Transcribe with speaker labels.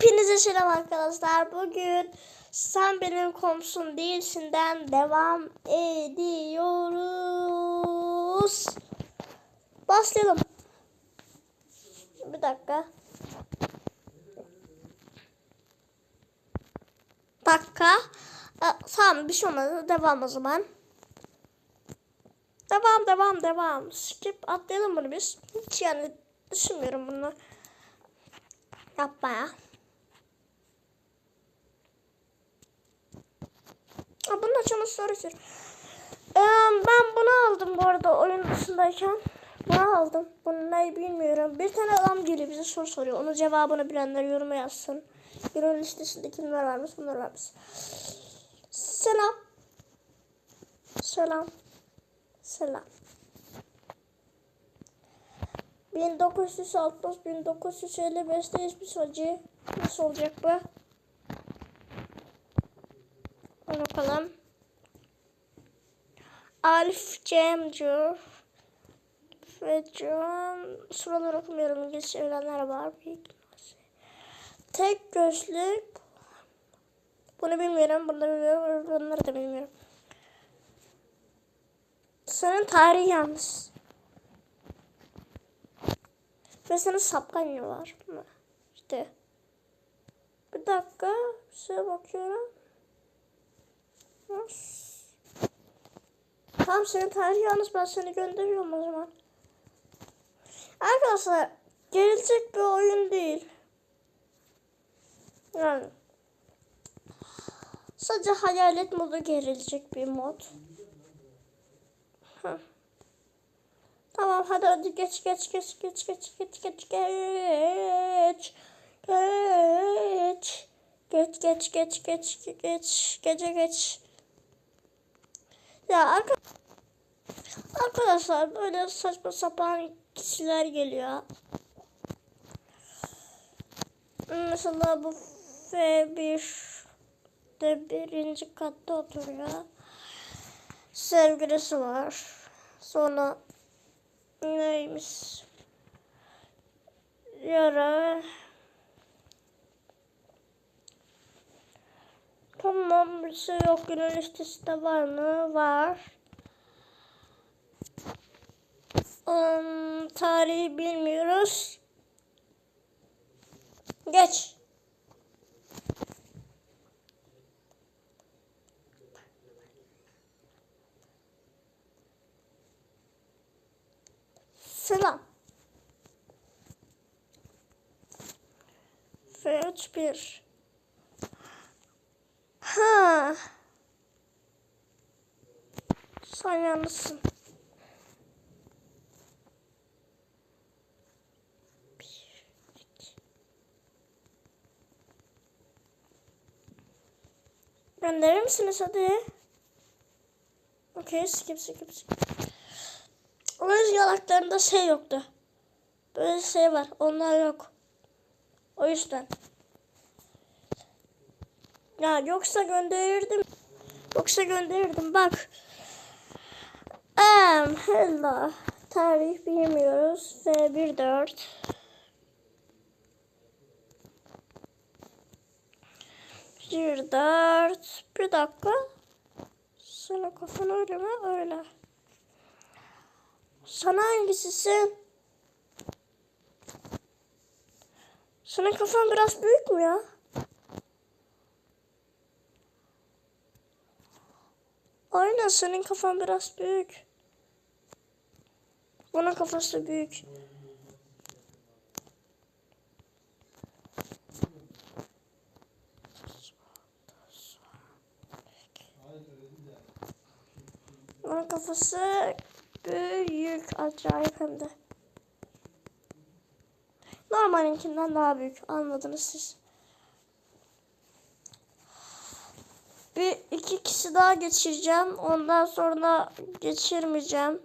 Speaker 1: Hepinize selam arkadaşlar. Bugün sen benim komşum değilsinden devam ediyoruz. Başlayalım. Bir dakika. Dakika. Ee, tamam bir şey olmadı. Devam o zaman. Devam devam devam. Skip atlayalım bunu biz. Hiç yani düşünmüyorum bunu. Yapmaya. Aa, Bunun açımı soruyor. Ee, ben bunu aldım bu arada oyun dışındayken. Bunu aldım. Bunu ne bilmiyorum. Bir tane adam geliyor bize soru soruyor. Onun cevabını bilenler yoruma yazsın. Yorum listesinde kimler varmış bunlar varmış. Selam. Selam. Selam. 1960 1955'te hiçbir hacı nasıl olacak bu? Bakalım. Alf Cemcur ve John sıralar okumuyorum İngilizce öğrenenler var. Tek gözlük bunu bilmiyorum, bunu bilmiyorum, bunları da bilmiyorum. Senin tarihi yalnız. Ve senin sapkanya var? İşte. Bir dakika. Şöyle bakıyorum. Tamam senin tarihi yalnız ben seni gönderiyorum o zaman. Arkadaşlar gelecek bir oyun değil. Yani sadece hayalet modu gelecek bir mod. Tamam hadi hadi geç geç geç geç geç geç geç geç geç geç geç geç geç geç gece geç ya arka arkadaşlar böyle saçma sapan kişiler geliyor mesela bu F1 de birinci katta oturuyor sevgilisi var sonra neymiş? Yara. Tamam bir şey yok. Günün listesinde var mı? Var. Um, tarihi bilmiyoruz. Geç. Selam. F3 1. Ha. Sen yalnızsın. Gönderir misiniz hadi? Okey skip skip skip. Oyun yalaklarında şey yoktu. Böyle şey var. Onlar yok. O yüzden. Ya yoksa gönderirdim. Yoksa gönderirdim. Bak. Um, hello. Tarih bilmiyoruz. Ve 1 4. Bir dört. Bir dakika. Senin kafan öyle mi? Öyle. Sana hangisisin? Senin kafan biraz büyük mü ya? Aynen senin kafan biraz büyük. Bunun kafası büyük. Bunun kafası büyük acayip hem de. Normalinkinden daha büyük. Anladınız siz. Bir iki kişi daha geçireceğim. Ondan sonra geçirmeyeceğim.